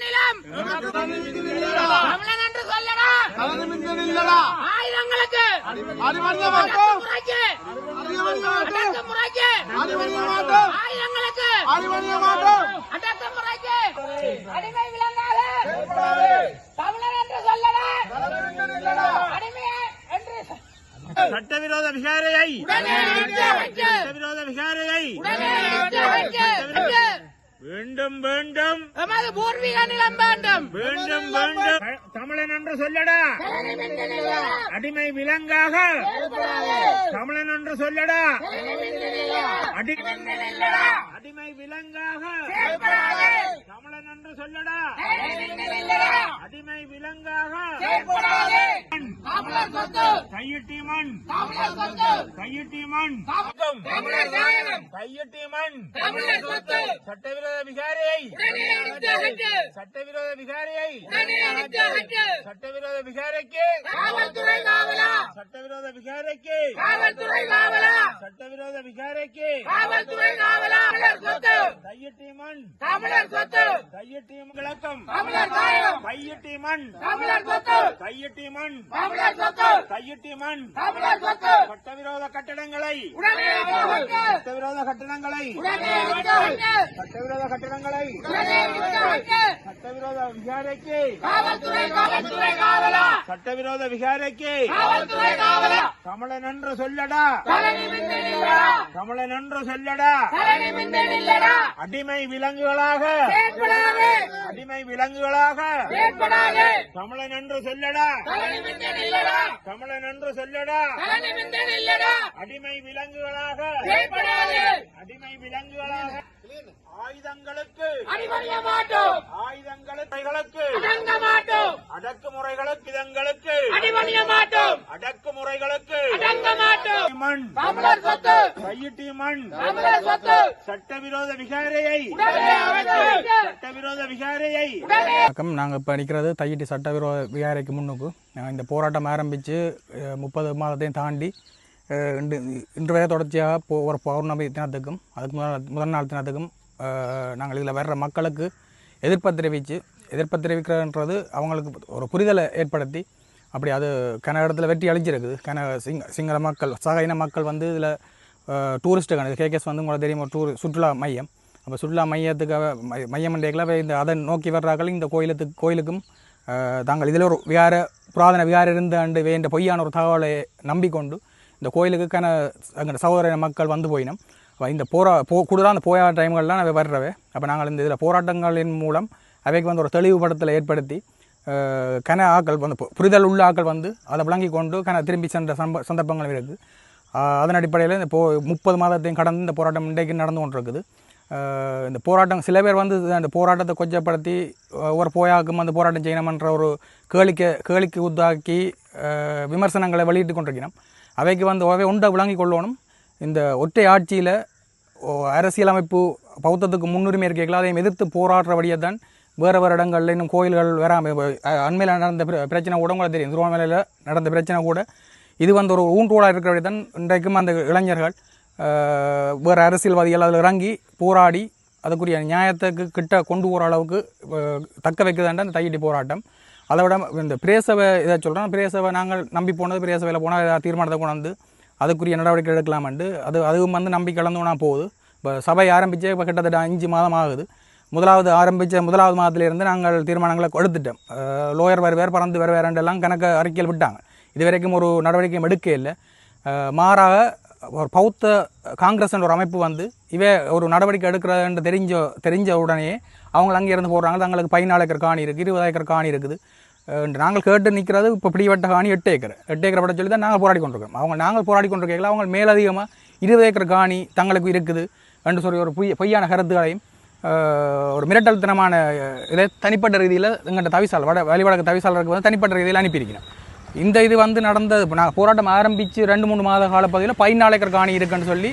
நிலம். தமிழன் என்று சொல்லடா. ஆயுதங்களுக்கு. அடக்குமுறைக்கு ஆயுதங்களுக்கு. அடக்குமுறைக்கு அடிமை விலங்காத தமிழர் என்று சொல்லடா அடிமை என்று சொ- சட்டவிரோத விகாரையை சட்டவிரோத விகாரையை வேண்டும் வேண்டும். எமது பூர்வீக நிலம் வேண்டும். வேண்டும் வேண்டும். தமிழன் என்று சொல்லடா. அடிமை விலங்காக. தமிழன் என்று சொல்லடா. அடி- அடிமை விலங்காக. தமிழன் என்று சொல்லடா. அடிமை விலங்காக. கையிட்டி மண்! கையிட்டி மண்! கையிட்டி மண்! சட்டவிரோத விகாரியை! சட்டவிரோத விகாரியை! சட்டவிரோத விகாரைக்கு! காவல்துறை காவலா! சட்டவிரோத விகாரைக்கு! காவல்துறை காவலா! சட்டவிரோத விகாரைக்கு! காவல்துறை காவலா! தமிழர் சொத்து! கையிட்டி மண்! தமிழர் சொத்து! கையிட்டி விளக்கம்! தமிழர் தாயகம் கையிட்டி மண்! தமிழர் சொத்து! கையிட்டி மண்! தமிழர் சொத்து கையிட்டி மண்! சட்டவிரோத கட்டடங்களை! சட்டவிரோத கட்டடங்களை! சட்டவிரோத கட்டடங்களை! சட்டவிரோத விகாரைக்கு! சட்டவிரோத விகாரைக்கு! தமிழன் என்று சொல்லடா! தமிழன் என்று சொல்லடா! அடிமை விலங்குகளாக! அடிமை விலங்குகளாக! தமிழன் என்று சொல்லடா! மிந்தனில்லடா தமிழன் என்று சொல்லடா. அடிமை விலங்குகளாக. அடிமை விலங்குகளாக. ஆயுதங்களுக்கு அடிபணிய மாட்டோம் ஆயுதங்களுக்கு அடங்க மாட்டோம் அடக்குமுறைகளுக்கு இதங்களுக்கு அடிபணிய மாட்டோம் அடக்குமுறைகளுக்கு அடங்க மாட்டோம் மண் தமிழர் சொத்து. கையிட்டி மண் தமிழர் சொத்து. சட்டவிரோத விகாரையை சட்டவிரோத விகாரையை உடனே. வணக்கம். நாங்கள் இப்போ நிற்கிறது தையிட்டி சட்டவிரோத விகாரைக்கு முன்னுக்கு. இந்த போராட்டம் ஆரம்பித்து முப்பது மாதத்தையும் தாண்டி இன்று இன்று வரை தொடர்ச்சியாக போ ஒரு பௌர்ணமி தினத்துக்கும் அதுக்கு முதல் முதல் நாள் தினத்துக்கும் நாங்கள் இதில் வர்ற மக்களுக்கு எதிர்ப்பை தெரிவித்து எதிர்ப்பை தெரிவிக்கிறன்றது அவங்களுக்கு ஒரு புரிதலை ஏற்படுத்தி அப்படி அது கன இடத்துல வெற்றி அழிஞ்சிருக்குது கன சிங்க சிங்கள மக்கள் சக இன மக்கள் வந்து இதில் டூரிஸ்ட்டுக்கான கேகேஸ் வந்து உங்களை தெரியும் டூர் சுற்றுலா மையம். அப்போ சுற்றுலா மையத்துக்காக மை- மையம் என்றைக்கெல்லாம் இந்த அதை நோக்கி வர்றார்கள். இந்த கோயிலுக்கு கோயிலுக்கும் தாங்கள் இதில் ஒரு விகார புராதன விகார இருந்த ஆண்டு வேண்ட பொய்யான ஒரு தகவலை நம்பிக்கொண்டு இந்த கோயிலுக்கான அங்கே சகோதர மக்கள் வந்து போயினோம். இந்த போரா போ கூடுதலாக அந்த போயா டைம்கள்லாம் அவை வர்றவை. அப்போ நாங்கள் இந்த இதில் போராட்டங்களின் மூலம் அவைக்கு வந்து ஒரு தெளிவுபடத்தில் ஏற்படுத்தி கன ஆக்கள் வந்து புரிதல் உள்ள ஆக்கள் வந்து அதை விளங்கி கொண்டு கன திரும்பி சென்ற சம்ப சந்தர்ப்பங்கள் இருக்குது அதன் அடிப்படையில் இந்த போ முப்பது மாதத்தையும் கடந்து இந்த போராட்டம் இன்றைக்கு நடந்து கொண்டிருக்குது. இந்த போராட்டம் சில பேர் வந்து அந்த போராட்டத்தை கொச்சப்படுத்தி ஒரு போயாக்கும் அந்த போராட்டம் செய்யணுமன்ற ஒரு கேளிக்கை கேளிக்கை உத்தாக்கி விமர்சனங்களை வெளியிட்டு கொண்டிருக்கிறோம். அவைக்கு வந்து அவை உண்டை விளங்கி கொள்ளணும். இந்த ஒற்றை ஆட்சியில் அரசியலமைப்பு பௌத்தத்துக்கு முன்னுரிமை இருக்கைகள் அதையும் எதிர்த்து போராடுற வழியை தான் வேறு வேறு இடங்களில் இன்னும் கோயில்கள் வராமல் அண்மையில் நடந்த பிரச்சனை கூட உங்களுக்கு தெரியும். திருவண்ணாமலையில் நடந்த பிரச்சனை கூட. இது வந்து ஒரு ஊன்றோடாக இருக்கிறபடி தான் இன்றைக்கும் அந்த இளைஞர்கள் வேறு அரசியல்வாதிகள் அதில் இறங்கி போராடி அதுக்குரிய நியாயத்துக்கு கிட்ட கொண்டு போகிற அளவுக்கு தக்க வைக்குதாண்ட அந்த தையடி போராட்டம். அதை விட இந்த பிரேசவை இதை சொல்கிறோம் பிரேசவை நாங்கள் நம்பி போனது பிரேசவையில் போனால் ஏதாவது தீர்மானத்தை கொண்டு வந்து அதுக்குரிய நடவடிக்கை எடுக்கலாமண்டு அது அதுவும் வந்து நம்பி கலந்துனா போகுது. இப்போ சபை ஆரம்பித்தே இப்போ கிட்டத்தட்ட அஞ்சு மாதம் ஆகுது. முதலாவது ஆரம்பித்த முதலாவது மாதத்துலேருந்து நாங்கள் தீர்மானங்களை கொடுத்துட்டோம் லோயர் வருவார் பறந்து வருவார்ன்றெல்லாம் கணக்கு அறிக்கையில் விட்டாங்க. இது வரைக்கும் ஒரு நடவடிக்கையும் எடுக்க இல்லை. மாறாக ஒரு பௌத்த காங்கிரஸ்ன்ற ஒரு அமைப்பு வந்து இவே ஒரு நடவடிக்கை எடுக்கிறதுன்ற தெரிஞ்ச தெரிஞ்ச உடனே அவங்க அங்கே இருந்து போடுறாங்க. தங்களுக்கு பதினாலு ஏக்கர் காணி இருக்குது இருபது ஏக்கர் காணி இருக்குது. நாங்கள் கேட்டு நிற்கிறது இப்போ பிடிவட்ட காணி எட்டு ஏக்கர். எட்டு ஏக்கர் படம் சொல்லி தான் நாங்கள் போராடி கொண்டிருக்கோம். அவங்க நாங்கள் போராடி கொண்டிருக்கல அவங்க மேலதிகமாக இருபது ஏக்கர் காணி தங்களுக்கு இருக்குது என்று சொல்லி ஒரு பொய் பொய்யான கருத்துக்களையும் ஒரு மிரட்டல்தனமான இதை தனிப்பட்ட ரீதியில் எங்கள்கிட்ட தவிசால் வட வழிவடக்கு தவிசாளருக்கு வந்து தனிப்பட்ட ரீதியில் அனுப்பியிருக்கிறோம். இந்த இது வந்து நடந்தது இப்போ நான் போராட்டம் ஆரம்பித்து ரெண்டு மூணு மாத காலப்பகுதியில் பதினாலு ஏக்கர் காணி இருக்குன்னு சொல்லி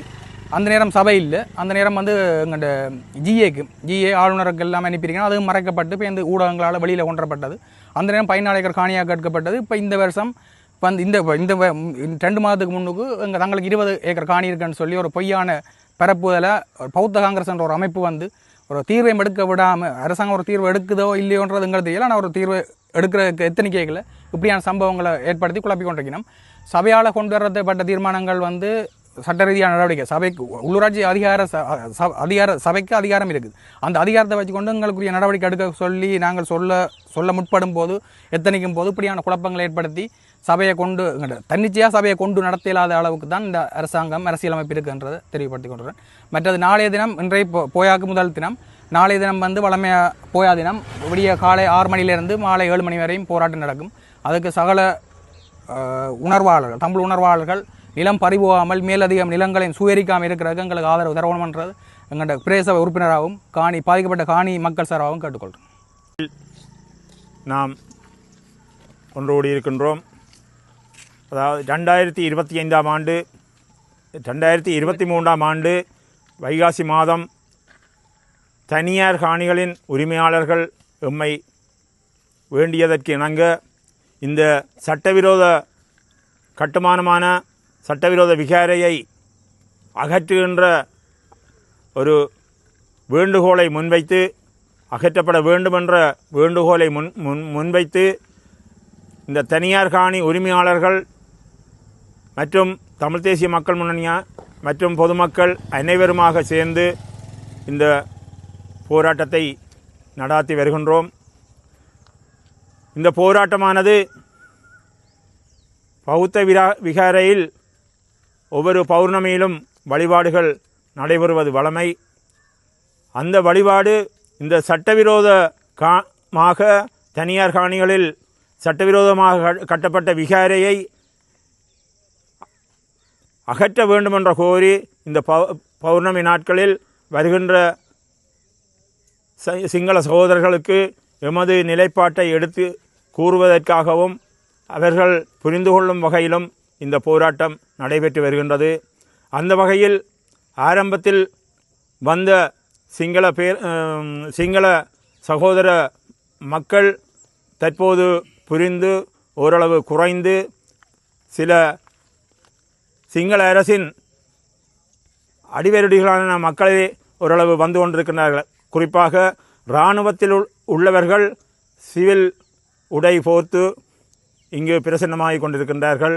அந்த நேரம் சபை இல்லை. அந்த நேரம் வந்து எங்கள்கிட்ட ஜிஏக்கு ஜிஏ ஆளுநருக்கு எல்லாமே அனுப்பியிருக்கேன் அதுவும் மறைக்கப்பட்டு இப்போ இந்த ஊடகங்களால் வெளியில் கொண்டுறப்பட்டது அந்த நேரம் பதினாலு ஏக்கர் காணியாக கேட்கப்பட்டது இப்போ இந்த வருஷம் இப்போ இந்த இந்த இந்த ரெண்டு மாதத்துக்கு முன்னுக்கு எங்கள் தங்களுக்கு இருபது ஏக்கர் காணி இருக்குன்னு சொல்லி ஒரு பொய்யான பரப்புதலை பௌத்த காங்கிரஸ் என்ற ஒரு அமைப்பு வந்து ஒரு தீர்வையும் எடுக்க விடாமல் அரசாங்கம் ஒரு தீர்வு எடுக்குதோ இல்லையோன்றது எங்களுக்கு தெரியல. ஆனால் ஒரு தீர்வு எடுக்கிற எத்தனிக்கைகளை இப்படியான சம்பவங்களை ஏற்படுத்தி குழப்பி கொண்டிருக்கணும் சபையால் கொண்டு வரப்பட்ட தீர்மானங்கள் வந்து சட்ட ரீதியான நடவடிக்கை. சபைக்கு உள்ளூராட்சி அதிகார ச- ச- அதிகார சபைக்கு அதிகாரம் இருக்குது. அந்த அதிகாரத்தை வச்சுக்கொண்டு எங்களுக்குரிய நடவடிக்கை எடுக்க சொல்லி நாங்கள் சொல்ல சொல்ல முற்படும் போது எத்தனைக்கும் போது இப்படியான குழப்பங்களை ஏற்படுத்தி சபையை கொண்டு தன்னிச்சையாக சபையை கொண்டு நடத்த இல்லாத அளவுக்கு தான் இந்த அரசாங்கம் அரசியலமைப்பு இருக்குன்றதை தெரியப்படுத்தி கொண்டுறேன் மற்றது நாளைய தினம் இன்றைய போ- போயாக்கு முதல் தினம் நாளைய தினம் வந்து வளமையா போயா தினம் விடிய காலை ஆறு மணிலேருந்து மாலை ஏழு மணி வரையும் போராட்டம் நடக்கும். அதுக்கு சகல உணர்வாளர்கள் தமிழ் உணர்வாளர்கள் நிலம் பறிபோகாமல் மேலதிகம் நிலங்களின் சுயரிக்காமல் இருக்கிறதுக்கு எங்களுக்கு ஆதரவு தரணுமன்றது எங்களோட பிரேச உறுப்பினராகவும் காணி பாதிக்கப்பட்ட காணி மக்கள் சார்பாகவும் கேட்டுக்கொள்கிறோம் நாம் ஒன்றோடி இருக்கின்றோம். அதாவது ரெண்டாயிரத்தி இருபத்தி ஐந்தாம் ஆண்டு ரெண்டாயிரத்தி இருபத்தி மூன்றாம் ஆண்டு வைகாசி மாதம் தனியார் காணிகளின் உரிமையாளர்கள் எம்மை வேண்டியதற்கு இணங்க இந்த சட்டவிரோத கட்டுமானமான சட்டவிரோத விகாரையை அகற்றுகின்ற ஒரு வேண்டுகோளை முன்வைத்து அகற்றப்பட வேண்டுமென்ற வேண்டுகோளை முன் முன் முன்வைத்து இந்த தனியார் காணி உரிமையாளர்கள் மற்றும் தமிழ் தேசிய மக்கள் முன்னணியா மற்றும் பொதுமக்கள் அனைவருமாக சேர்ந்து இந்த போராட்டத்தை நடாத்தி வருகின்றோம். இந்த போராட்டமானது பௌத்த விரா விகாரையில் ஒவ்வொரு பௌர்ணமியிலும் வழிபாடுகள் நடைபெறுவது வழமை. அந்த வழிபாடு இந்த சட்டவிரோத காமாக தனியார் காணிகளில் சட்டவிரோதமாக கட்டப்பட்ட விகாரையை அகற்ற வேண்டுமென்ற கோரி இந்த பௌ- பௌர்ணமி நாட்களில் வருகின்ற சிங்கள சகோதரர்களுக்கு எமது நிலைப்பாட்டை எடுத்து கூறுவதற்காகவும் அவர்கள் புரிந்து கொள்ளும் வகையிலும் இந்த போராட்டம் நடைபெற்று வருகின்றது. அந்த வகையில் ஆரம்பத்தில் வந்த சிங்கள பேர் சிங்கள சகோதர மக்கள் தற்போது புரிந்து ஓரளவு குறைந்து சில சிங்கள அரசின் அடிவெருடிகளான மக்களே ஓரளவு வந்து கொண்டிருக்கிறார்கள் குறிப்பாக இராணுவத்தில் உள்- உள்ளவர்கள் சிவில் உடை போர்த்து இங்கு பிரசன்னமாகிக் கொண்டிருக்கின்றார்கள்.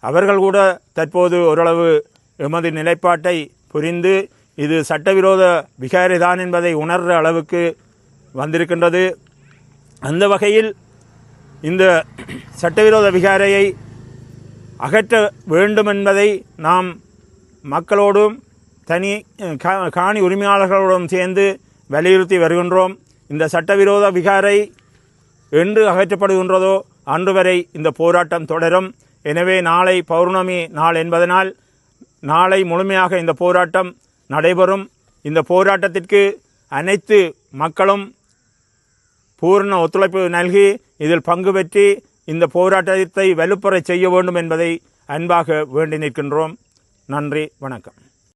அவர்கள் கூட தற்போது ஓரளவு எமது நிலைப்பாட்டை புரிந்து இது சட்டவிரோத விகாரிதான் என்பதை உணர்கிற அளவுக்கு வந்திருக்கின்றது. அந்த வகையில் இந்த சட்டவிரோத விகாரையை அகற்ற வேண்டும் என்பதை நாம் மக்களோடும் தனி கா- காணி உரிமையாளர்களோடும் சேர்ந்து வலியுறுத்தி வருகின்றோம். இந்த சட்டவிரோத விகாரை என்று அகற்றப்படுகின்றதோ அன்று வரை இந்த போராட்டம் தொடரும். எனவே நாளை பௌர்ணமி நாள் என்பதனால் நாளை முழுமையாக இந்த போராட்டம் நடைபெறும். இந்த போராட்டத்திற்கு அனைத்து மக்களும் பூர்ண ஒத்துழைப்பு நல்கி இதில் பங்கு பெற்றி இந்த போராட்டத்தை வலுப்பெற செய்ய வேண்டும் என்பதை அன்பாக வேண்டி நிற்கின்றோம். நன்றி வணக்கம்.